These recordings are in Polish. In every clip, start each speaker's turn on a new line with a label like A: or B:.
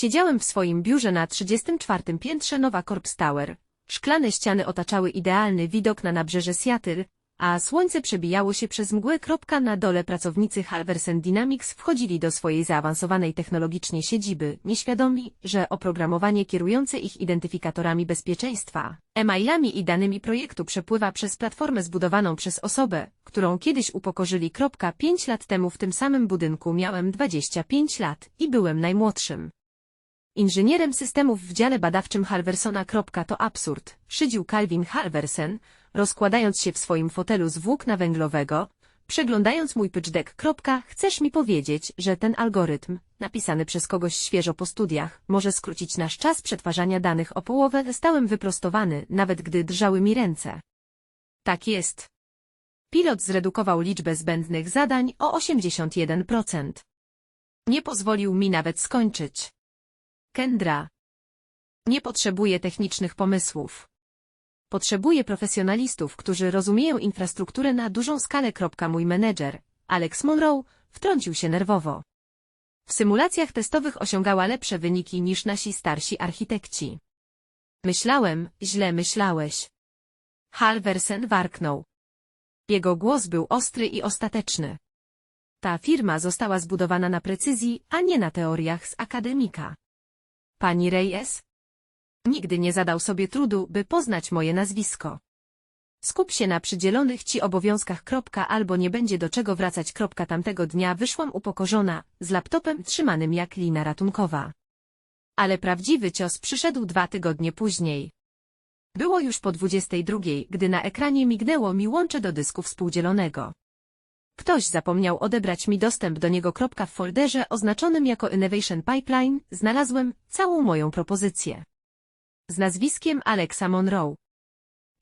A: Siedziałem w swoim biurze na 34. piętrze Nowa Corps Tower. Szklane ściany otaczały idealny widok na nabrzeże Seattle, a słońce przebijało się przez mgłę. Na dole pracownicy Halversen Dynamics wchodzili do swojej zaawansowanej technologicznie siedziby, nieświadomi, że oprogramowanie kierujące ich identyfikatorami bezpieczeństwa, e-mailami i danymi projektu przepływa przez platformę zbudowaną przez osobę, którą kiedyś upokorzyli. Kropka Pięć lat temu w tym samym budynku miałem 25 lat i byłem najmłodszym. Inżynierem systemów w dziale badawczym Halversona. To absurd, szydził Calvin Halversen, rozkładając się w swoim fotelu z włókna węglowego, przeglądając mój pitch deck. Chcesz mi powiedzieć, że ten algorytm, napisany przez kogoś świeżo po studiach, może skrócić nasz czas przetwarzania danych o połowę? Stałem wyprostowany, nawet gdy drżały mi ręce. Tak jest. Pilot zredukował liczbę zbędnych zadań o 81%. Nie pozwolił mi nawet skończyć. Kendra. Nie potrzebuję technicznych pomysłów. Potrzebuję profesjonalistów, którzy rozumieją infrastrukturę na dużą skalę. Mój menedżer, Alex Monroe, wtrącił się nerwowo. W symulacjach testowych osiągała lepsze wyniki niż nasi starsi architekci. Myślałem, źle myślałeś. Halversen warknął. Jego głos był ostry i ostateczny. Ta firma została zbudowana na precyzji, a nie na teoriach z akademika. Pani Reyes? Nigdy nie zadał sobie trudu, by poznać moje nazwisko. Skup się na przydzielonych ci obowiązkach. Kropka, albo nie będzie do czego wracać. Kropka, tamtego dnia wyszłam upokorzona, z laptopem trzymanym jak lina ratunkowa. Ale prawdziwy cios przyszedł dwa tygodnie później. Było już po dwudziestej drugiej, gdy na ekranie mignęło mi łącze do dysku współdzielonego. Ktoś zapomniał odebrać mi dostęp do niego. Kropka, w folderze oznaczonym jako Innovation Pipeline znalazłem całą moją propozycję z nazwiskiem Alexa Monroe.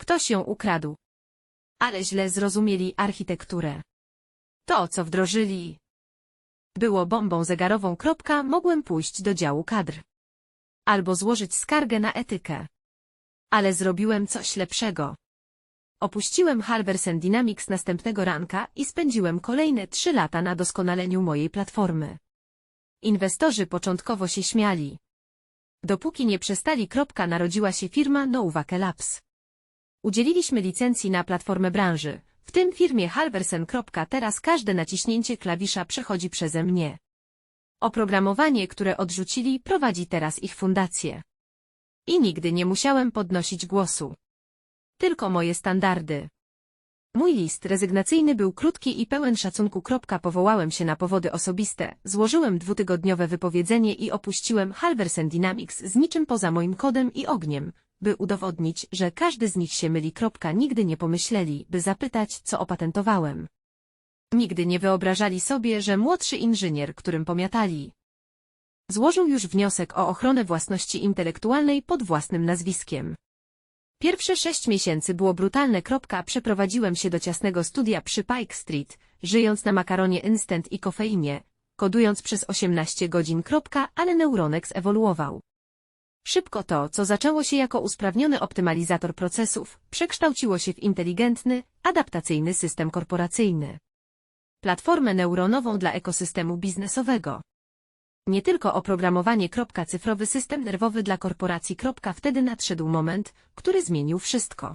A: Ktoś ją ukradł. Ale źle zrozumieli architekturę. To, co wdrożyli, było bombą zegarową. Kropka, mogłem pójść do działu kadr. Albo złożyć skargę na etykę. Ale zrobiłem coś lepszego. Opuściłem Halversen Dynamics następnego ranka i spędziłem kolejne trzy lata na doskonaleniu mojej platformy. Inwestorzy początkowo się śmiali. Dopóki nie przestali. Kropka, narodziła się firma Novake Labs. Udzieliliśmy licencji na platformę branży, w tym firmie Halversen. Teraz każde naciśnięcie klawisza przechodzi przeze mnie. Oprogramowanie, które odrzucili, prowadzi teraz ich fundację. I nigdy nie musiałem podnosić głosu. Tylko moje standardy. Mój list rezygnacyjny był krótki i pełen szacunku. Powołałem się na powody osobiste, złożyłem dwutygodniowe wypowiedzenie i opuściłem Halversen Dynamics z niczym poza moim kodem i ogniem, by udowodnić, że każdy z nich się myli. Nigdy nie pomyśleli, by zapytać, co opatentowałem. Nigdy nie wyobrażali sobie, że młodszy inżynier, którym pomiatali, złożył już wniosek o ochronę własności intelektualnej pod własnym nazwiskiem. Pierwsze sześć miesięcy było brutalne. Przeprowadziłem się do ciasnego studia przy Pike Street, żyjąc na makaronie instant i kofeinie, kodując przez 18 godzin. Ale Neuronex ewoluował. Szybko to, co zaczęło się jako usprawniony optymalizator procesów, przekształciło się w inteligentny, adaptacyjny system korporacyjny. Platformę neuronową dla ekosystemu biznesowego. Nie tylko oprogramowanie. Cyfrowy system nerwowy dla korporacji. Wtedy nadszedł moment, który zmienił wszystko.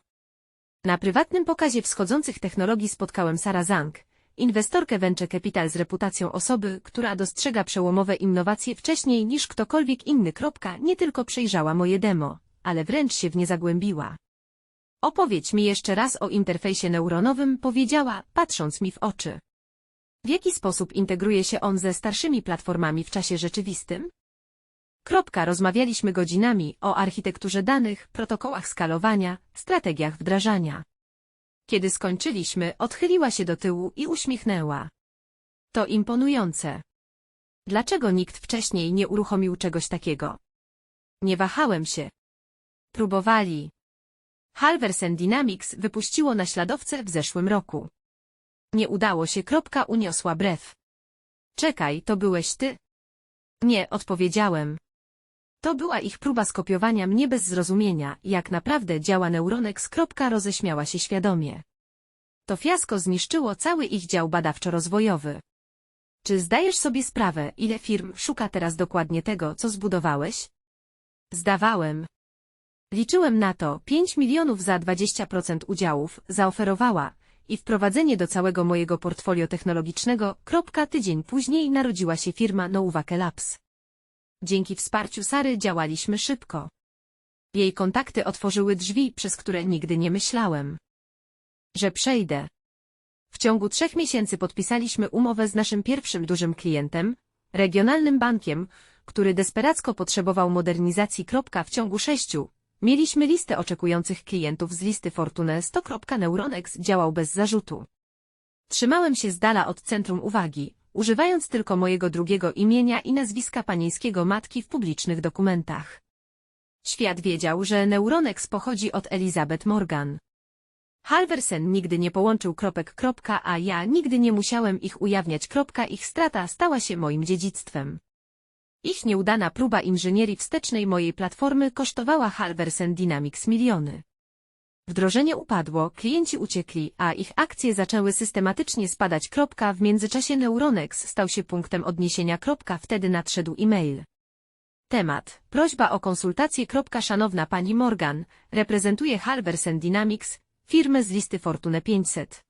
A: Na prywatnym pokazie wschodzących technologii spotkałem Sara Zhang, inwestorkę Venture Capital z reputacją osoby, która dostrzega przełomowe innowacje wcześniej niż ktokolwiek inny. Nie tylko przejrzała moje demo, ale wręcz się w nie zagłębiła. Opowiedz mi jeszcze raz o interfejsie neuronowym, powiedziała, patrząc mi w oczy. W jaki sposób integruje się on ze starszymi platformami w czasie rzeczywistym? Kropka, rozmawialiśmy godzinami o architekturze danych, protokołach skalowania, strategiach wdrażania. Kiedy skończyliśmy, odchyliła się do tyłu i uśmiechnęła. To imponujące. Dlaczego nikt wcześniej nie uruchomił czegoś takiego? Nie wahałem się. Próbowali. Halversen Dynamics wypuściło naśladowcę w zeszłym roku. Nie udało się. Kropka uniosła brew. Czekaj, to byłeś ty? Nie, odpowiedziałem. To była ich próba skopiowania mnie bez zrozumienia, jak naprawdę działa Neuronex. Roześmiała się świadomie. To fiasko zniszczyło cały ich dział badawczo-rozwojowy. Czy zdajesz sobie sprawę, ile firm szuka teraz dokładnie tego, co zbudowałeś? Zdawałem. Liczyłem na to 5 milionów za 20% udziałów, zaoferowała i wprowadzenie do całego mojego portfolio technologicznego. Tydzień później narodziła się firma Nouwake Labs. Dzięki wsparciu Sary działaliśmy szybko. Jej kontakty otworzyły drzwi, przez które nigdy nie myślałem, że przejdę. W ciągu trzech miesięcy podpisaliśmy umowę z naszym pierwszym dużym klientem, regionalnym bankiem, który desperacko potrzebował modernizacji. W ciągu sześciu mieliśmy listę oczekujących klientów z listy Fortune 100. Neuronex działał bez zarzutu. Trzymałem się z dala od centrum uwagi, używając tylko mojego drugiego imienia i nazwiska panieńskiego matki w publicznych dokumentach. Świat wiedział, że Neuronex pochodzi od Elizabeth Morgan. Halversen nigdy nie połączył kropek kropka, a ja nigdy nie musiałem ich ujawniać. Kropka, ich strata stała się moim dziedzictwem. Ich nieudana próba inżynierii wstecznej mojej platformy kosztowała Halversen Dynamics miliony. Wdrożenie upadło, klienci uciekli, a ich akcje zaczęły systematycznie spadać. W międzyczasie Neuronex stał się punktem odniesienia. Wtedy nadszedł e-mail. Temat. Prośba o konsultację. Szanowna Pani Morgan, reprezentuje Halversen Dynamics, firmę z listy Fortune 500.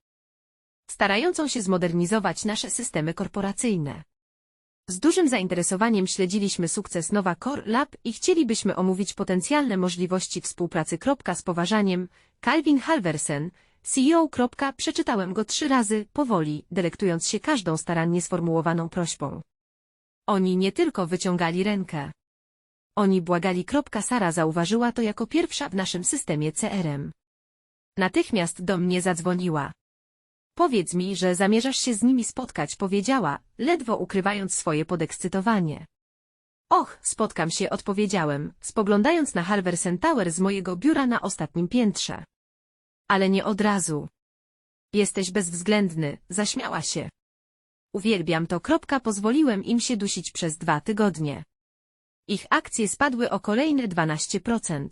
A: Starającą się zmodernizować nasze systemy korporacyjne. Z dużym zainteresowaniem śledziliśmy sukces Nowa Core Lab i chcielibyśmy omówić potencjalne możliwości współpracy. Z poważaniem, Calvin Halversen, CEO. Przeczytałem go trzy razy, powoli, delektując się każdą starannie sformułowaną prośbą. Oni nie tylko wyciągali rękę. Oni błagali. Sara zauważyła to jako pierwsza w naszym systemie CRM. Natychmiast do mnie zadzwoniła. Powiedz mi, że zamierzasz się z nimi spotkać, powiedziała, ledwo ukrywając swoje podekscytowanie. Och, spotkam się, odpowiedziałem, spoglądając na Halversen Tower z mojego biura na ostatnim piętrze. Ale nie od razu. Jesteś bezwzględny, zaśmiała się. Uwielbiam to. Kropka, pozwoliłem im się dusić przez dwa tygodnie. Ich akcje spadły o kolejne 12%.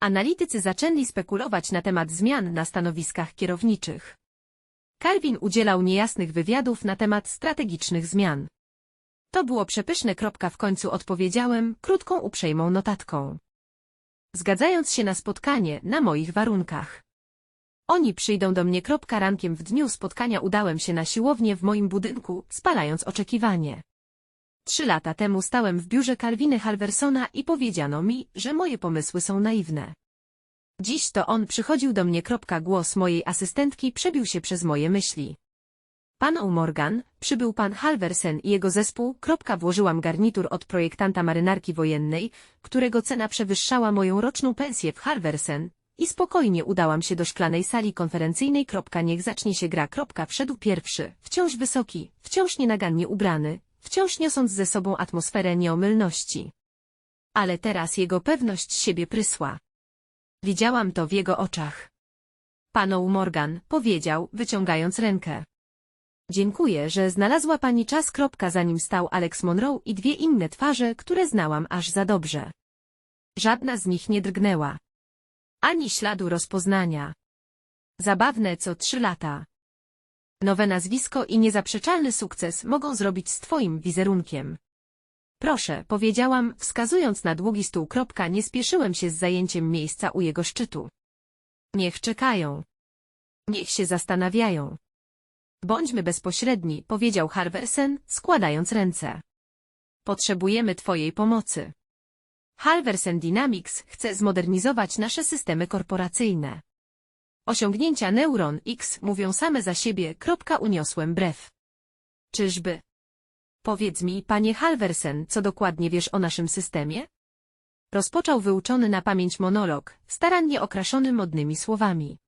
A: Analitycy zaczęli spekulować na temat zmian na stanowiskach kierowniczych. Calvin udzielał niejasnych wywiadów na temat strategicznych zmian. To było przepyszne. Kropka w końcu odpowiedziałem krótką uprzejmą notatką. Zgadzając się na spotkanie na moich warunkach. Oni przyjdą do mnie. Kropka rankiem w dniu spotkania udałem się na siłownię w moim budynku, spalając oczekiwanie. Trzy lata temu stałem w biurze Calviny Halversona i powiedziano mi, że moje pomysły są naiwne. Dziś to on przychodził do mnie. Głos mojej asystentki przebił się przez moje myśli. Pan O'Morgan, przybył pan Halversen i jego zespół. Włożyłam garnitur od projektanta marynarki wojennej, którego cena przewyższała moją roczną pensję w Halversen, i spokojnie udałam się do szklanej sali konferencyjnej. Niech zacznie się gra. Wszedł pierwszy, wciąż wysoki, wciąż nienagannie ubrany, wciąż niosąc ze sobą atmosferę nieomylności. Ale teraz jego pewność siebie prysła. Widziałam to w jego oczach. Panu Morgan, powiedział, wyciągając rękę. Dziękuję, że znalazła pani czas. Kropka, zanim stał Alex Monroe i dwie inne twarze, które znałam aż za dobrze. Żadna z nich nie drgnęła. Ani śladu rozpoznania. Zabawne co trzy lata. Nowe nazwisko i niezaprzeczalny sukces mogą zrobić z twoim wizerunkiem. Proszę, powiedziałam, wskazując na długi stół. Kropka, nie spieszyłem się z zajęciem miejsca u jego szczytu. Niech czekają. Niech się zastanawiają. Bądźmy bezpośredni, powiedział Halversen, składając ręce. Potrzebujemy Twojej pomocy. Halversen Dynamics chce zmodernizować nasze systemy korporacyjne. Osiągnięcia Neuron X mówią same za siebie. Uniosłem brew. Czyżby? Powiedz mi, panie Halversen, co dokładnie wiesz o naszym systemie? Rozpoczął wyuczony na pamięć monolog, starannie okraszony modnymi słowami.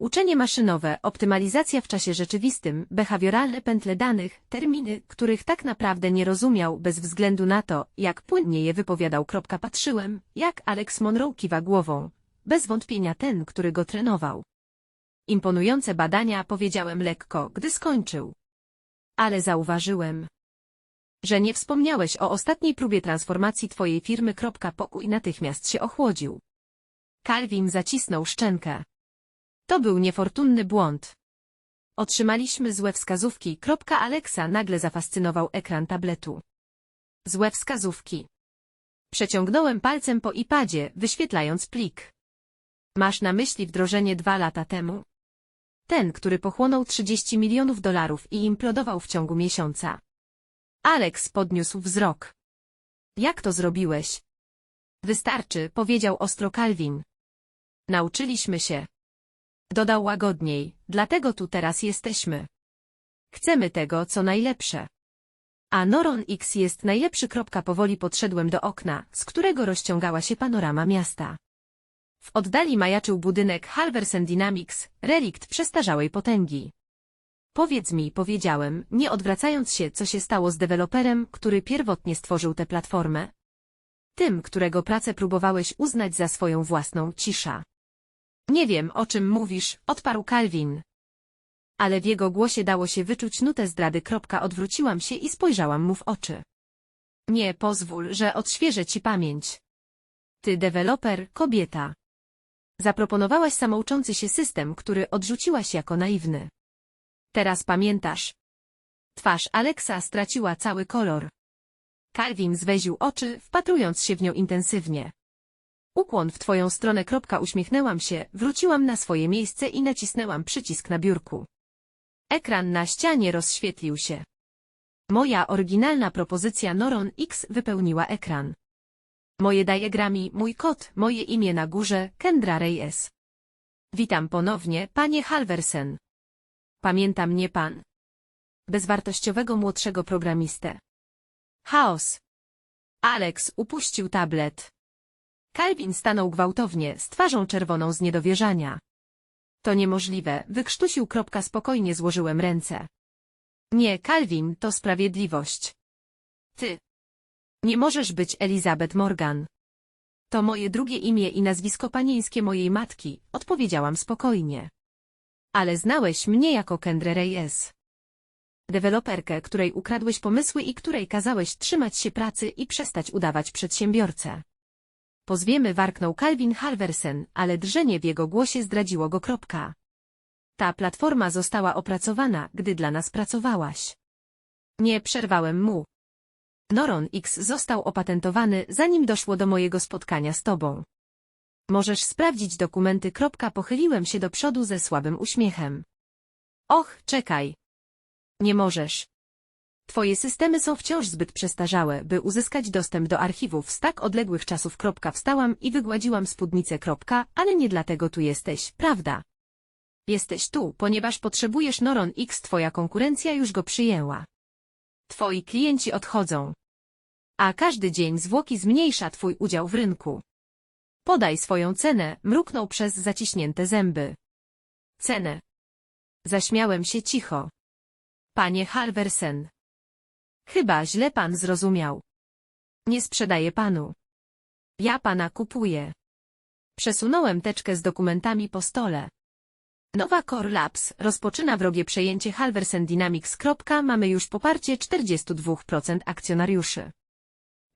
A: Uczenie maszynowe, optymalizacja w czasie rzeczywistym, behawioralne pętle danych, terminy, których tak naprawdę nie rozumiał bez względu na to, jak płynnie je wypowiadał. Patrzyłem, jak Alex Monroe kiwa głową. Bez wątpienia ten, który go trenował. Imponujące badania, powiedziałem lekko, gdy skończył. Ale zauważyłem, że nie wspomniałeś o ostatniej próbie transformacji twojej firmy. Pokój natychmiast się ochłodził. Calvin zacisnął szczękę. To był niefortunny błąd. Otrzymaliśmy złe wskazówki. Alexa nagle zafascynował ekran tabletu. Złe wskazówki. Przeciągnąłem palcem po iPadzie, wyświetlając plik. Masz na myśli wdrożenie dwa lata temu? Ten, który pochłonął 30 milionów dolarów i implodował w ciągu miesiąca. Alex podniósł wzrok. Jak to zrobiłeś? Wystarczy, powiedział ostro Calvin. Nauczyliśmy się. Dodał łagodniej, dlatego tu teraz jesteśmy. Chcemy tego, co najlepsze. A Noron X jest najlepszy. Powoli podszedłem do okna, z którego rozciągała się panorama miasta. W oddali majaczył budynek Halversen Dynamics, relikt przestarzałej potęgi. Powiedz mi, powiedziałem, nie odwracając się, co się stało z deweloperem, który pierwotnie stworzył tę platformę. Tym, którego pracę próbowałeś uznać za swoją własną cisza. Nie wiem, o czym mówisz, odparł Calvin. Ale w jego głosie dało się wyczuć nutę zdrady. Odwróciłam się i spojrzałam mu w oczy. Nie pozwól, że odświeżę ci pamięć. Ty deweloper, kobieta. Zaproponowałaś samouczący się system, który odrzuciłaś jako naiwny. Teraz pamiętasz. Twarz Alexa straciła cały kolor. Calvin zweził oczy, wpatrując się w nią intensywnie. Ukłon w twoją stronę. Kropka, Uśmiechnęłam się, wróciłam na swoje miejsce i nacisnęłam przycisk na biurku. Ekran na ścianie rozświetlił się. Moja oryginalna propozycja Noron X wypełniła ekran. Moje diagrami, mój kod, moje imię na górze, Kendra Reyes. Witam ponownie, panie Halversen. Pamięta mnie pan. Bezwartościowego młodszego programistę. Chaos. Alex upuścił tablet. Calvin stanął gwałtownie, z twarzą czerwoną z niedowierzania. To niemożliwe, wykrztusił kropka spokojnie złożyłem ręce. Nie, Calvin, to sprawiedliwość. Ty. Nie możesz być Elizabeth Morgan. To moje drugie imię i nazwisko panieńskie mojej matki, odpowiedziałam spokojnie. Ale znałeś mnie jako Kendra Reyes. Deweloperkę, której ukradłeś pomysły i której kazałeś trzymać się pracy i przestać udawać przedsiębiorcę. Pozwiemy warknął Calvin Halversen, ale drżenie w jego głosie zdradziło go kropka. Ta platforma została opracowana, gdy dla nas pracowałaś. Nie przerwałem mu. Noron X został opatentowany, zanim doszło do mojego spotkania z tobą. Możesz sprawdzić dokumenty. Pochyliłem się do przodu ze słabym uśmiechem. Och, czekaj. Nie możesz. Twoje systemy są wciąż zbyt przestarzałe, by uzyskać dostęp do archiwów z tak odległych czasów. Wstałam i wygładziłam spódnicę. Ale nie dlatego tu jesteś, prawda? Jesteś tu, ponieważ potrzebujesz Noron X. Twoja konkurencja już go przyjęła. Twoi klienci odchodzą. A każdy dzień zwłoki zmniejsza twój udział w rynku. Podaj swoją cenę, mruknął przez zaciśnięte zęby. Cenę. Zaśmiałem się cicho. Panie Halversen. Chyba źle pan zrozumiał. Nie sprzedaję panu. Ja pana kupuję. Przesunąłem teczkę z dokumentami po stole. Nowa Core Labs rozpoczyna wrogie przejęcie Halversen Dynamics. Mamy już poparcie 42% akcjonariuszy.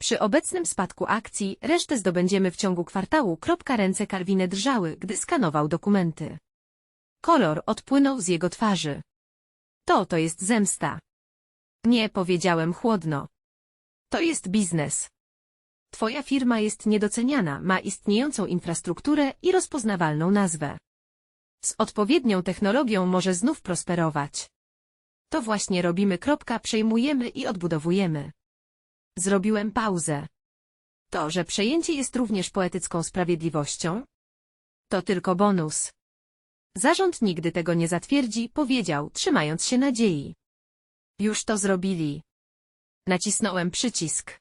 A: Przy obecnym spadku akcji resztę zdobędziemy w ciągu kwartału. Ręce Calviny drżały, gdy skanował dokumenty. Kolor odpłynął z jego twarzy. To to jest zemsta. Nie, powiedziałem chłodno. To jest biznes. Twoja firma jest niedoceniana, ma istniejącą infrastrukturę i rozpoznawalną nazwę. Z odpowiednią technologią może znów prosperować. To właśnie robimy. Przejmujemy i odbudowujemy. Zrobiłem pauzę. To, że przejęcie jest również poetycką sprawiedliwością? To tylko bonus. Zarząd nigdy tego nie zatwierdzi, powiedział, trzymając się nadziei. Już to zrobili. Nacisnąłem przycisk.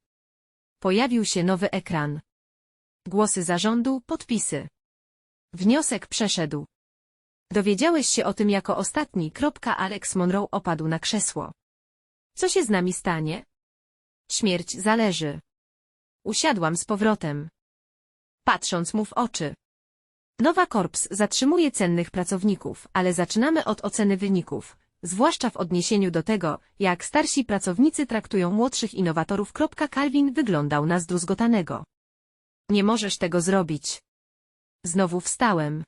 A: Pojawił się nowy ekran. Głosy zarządu, podpisy. Wniosek przeszedł. Dowiedziałeś się o tym jako ostatni. Alex Monroe opadł na krzesło. Co się z nami stanie? Śmierć zależy. Usiadłam z powrotem. Patrząc mu w oczy. Nowa Korps zatrzymuje cennych pracowników, ale zaczynamy od oceny wyników, zwłaszcza w odniesieniu do tego, jak starsi pracownicy traktują młodszych innowatorów. Calvin wyglądał na zdruzgotanego. Nie możesz tego zrobić. Znowu wstałem.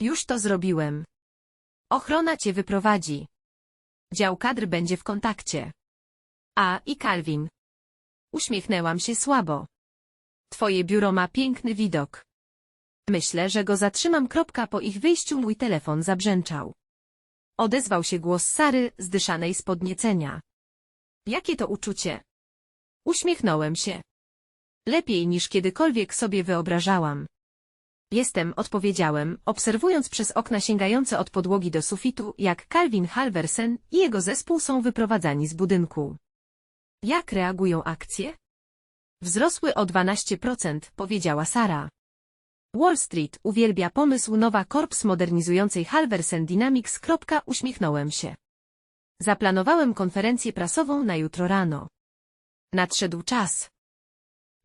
A: Już to zrobiłem. Ochrona cię wyprowadzi. Dział kadr będzie w kontakcie. A, i Calvin. Uśmiechnęłam się słabo. Twoje biuro ma piękny widok. Myślę, że go zatrzymam. Kropka po ich wyjściu mój telefon zabrzęczał. Odezwał się głos Sary, zdyszanej z podniecenia. Jakie to uczucie? Uśmiechnąłem się. Lepiej niż kiedykolwiek sobie wyobrażałam. Jestem, odpowiedziałem, obserwując przez okna sięgające od podłogi do sufitu, jak Calvin Halversen i jego zespół są wyprowadzani z budynku. Jak reagują akcje? Wzrosły o 12%, powiedziała Sara. Wall Street uwielbia pomysł nowa korps modernizującej Halversen Dynamics. Uśmiechnąłem się. Zaplanowałem konferencję prasową na jutro rano. Nadszedł czas,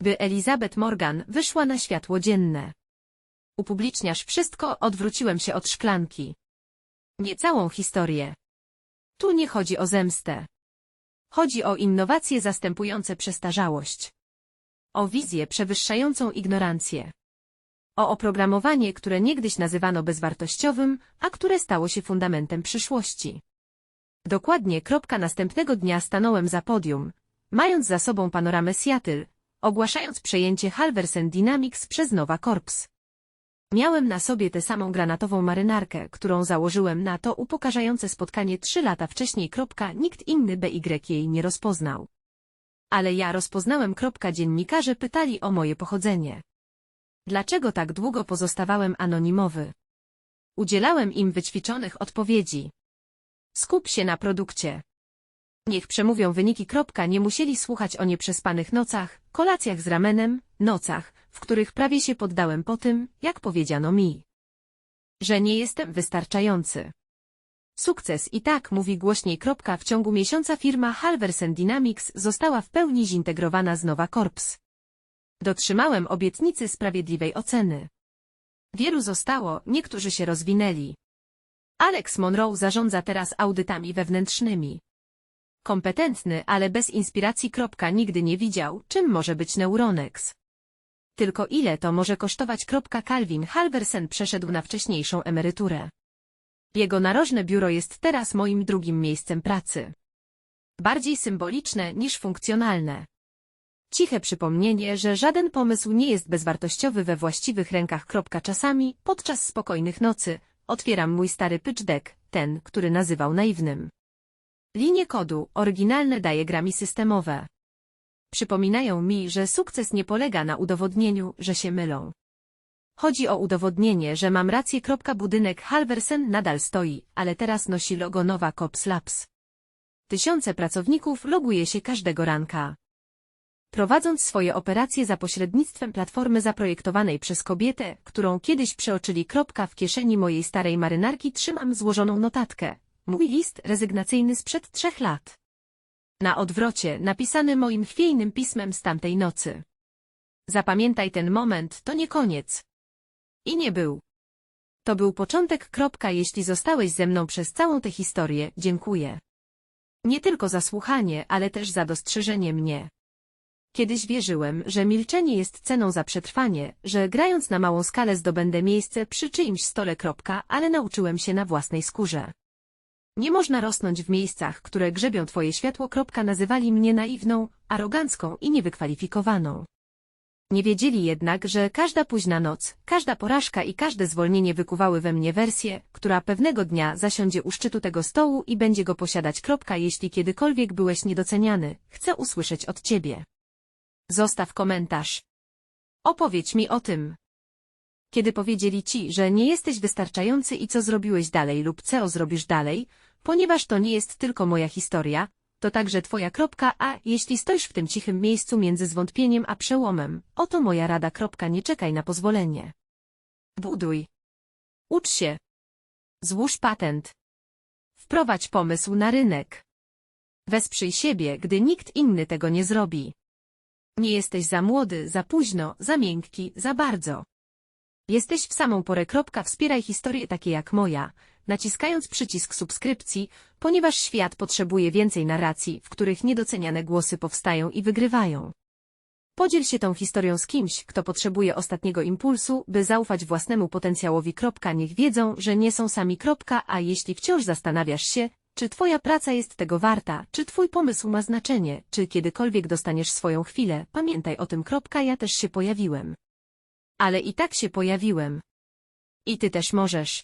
A: by Elizabeth Morgan wyszła na światło dzienne. Upubliczniasz wszystko, odwróciłem się od szklanki. Nie całą historię. Tu nie chodzi o zemstę. Chodzi o innowacje zastępujące przestarzałość. O wizję przewyższającą ignorancję. O oprogramowanie, które niegdyś nazywano bezwartościowym, a które stało się fundamentem przyszłości. Dokładnie kropka następnego dnia stanąłem za podium, mając za sobą panoramę Seattle, ogłaszając przejęcie Halversen Dynamics przez Nowa Corps. Miałem na sobie tę samą granatową marynarkę, którą założyłem na to upokarzające spotkanie trzy lata wcześniej. Nikt inny BY jej nie rozpoznał. Ale ja rozpoznałem. Dziennikarze pytali o moje pochodzenie. Dlaczego tak długo pozostawałem anonimowy? Udzielałem im wyćwiczonych odpowiedzi. Skup się na produkcie. Niech przemówią wyniki. Nie musieli słuchać o nieprzespanych nocach, kolacjach z ramenem, nocach, w których prawie się poddałem po tym, jak powiedziano mi, że nie jestem wystarczający. Sukces i tak mówi głośniej. W ciągu miesiąca firma Halversen Dynamics została w pełni zintegrowana z Nowa Corps. Dotrzymałem obietnicy sprawiedliwej oceny. Wielu zostało, niektórzy się rozwinęli. Alex Monroe zarządza teraz audytami wewnętrznymi. Kompetentny, ale bez inspiracji. Nigdy nie widział, czym może być Neuronex. Tylko ile to może kosztować. Calvin Halversen przeszedł na wcześniejszą emeryturę. Jego narożne biuro jest teraz moim drugim miejscem pracy. Bardziej symboliczne niż funkcjonalne. Ciche przypomnienie, że żaden pomysł nie jest bezwartościowy we właściwych rękach. Czasami, podczas spokojnych nocy, otwieram mój stary pitch deck, ten, który nazywał naiwnym. Linie kodu, oryginalne diagramy systemowe. Przypominają mi, że sukces nie polega na udowodnieniu, że się mylą. Chodzi o udowodnienie, że mam rację. Budynek Halversen nadal stoi, ale teraz nosi logo Nowa Cops Labs. Tysiące pracowników loguje się każdego ranka. Prowadząc swoje operacje za pośrednictwem platformy zaprojektowanej przez kobietę, którą kiedyś przeoczyli. W kieszeni mojej starej marynarki trzymam złożoną notatkę. Mój list rezygnacyjny sprzed trzech lat. Na odwrocie, napisany moim chwiejnym pismem z tamtej nocy. Zapamiętaj ten moment, to nie koniec. I nie był. To był początek. Kropka, jeśli zostałeś ze mną przez całą tę historię, dziękuję. Nie tylko za słuchanie, ale też za dostrzeżenie mnie. Kiedyś wierzyłem, że milczenie jest ceną za przetrwanie, że grając na małą skalę zdobędę miejsce przy czyimś stole. Kropka, ale nauczyłem się na własnej skórze. Nie można rosnąć w miejscach, które grzebią twoje światło. Nazywali mnie naiwną, arogancką i niewykwalifikowaną. Nie wiedzieli jednak, że każda późna noc, każda porażka i każde zwolnienie wykuwały we mnie wersję, która pewnego dnia zasiądzie u szczytu tego stołu i będzie go posiadać. Jeśli kiedykolwiek byłeś niedoceniany, chcę usłyszeć od ciebie. Zostaw komentarz. Opowiedz mi o tym. Kiedy powiedzieli ci, że nie jesteś wystarczający i co zrobiłeś dalej lub co zrobisz dalej, ponieważ to nie jest tylko moja historia, to także twoja kropka, a jeśli stoisz w tym cichym miejscu między zwątpieniem a przełomem, oto moja rada kropka, nie czekaj na pozwolenie. Buduj. Ucz się. Złóż patent. Wprowadź pomysł na rynek. Wesprzyj siebie, gdy nikt inny tego nie zrobi. Nie jesteś za młody, za późno, za miękki, za bardzo. Jesteś w samą porę. Kropka, wspieraj historie takie jak moja, naciskając przycisk subskrypcji, ponieważ świat potrzebuje więcej narracji, w których niedoceniane głosy powstają i wygrywają. Podziel się tą historią z kimś, kto potrzebuje ostatniego impulsu, by zaufać własnemu potencjałowi. Niech wiedzą, że nie są sami. A jeśli wciąż zastanawiasz się, czy twoja praca jest tego warta, czy twój pomysł ma znaczenie, czy kiedykolwiek dostaniesz swoją chwilę, pamiętaj o tym. Ja też się pojawiłem. Ale i tak się pojawiłem. I ty też możesz.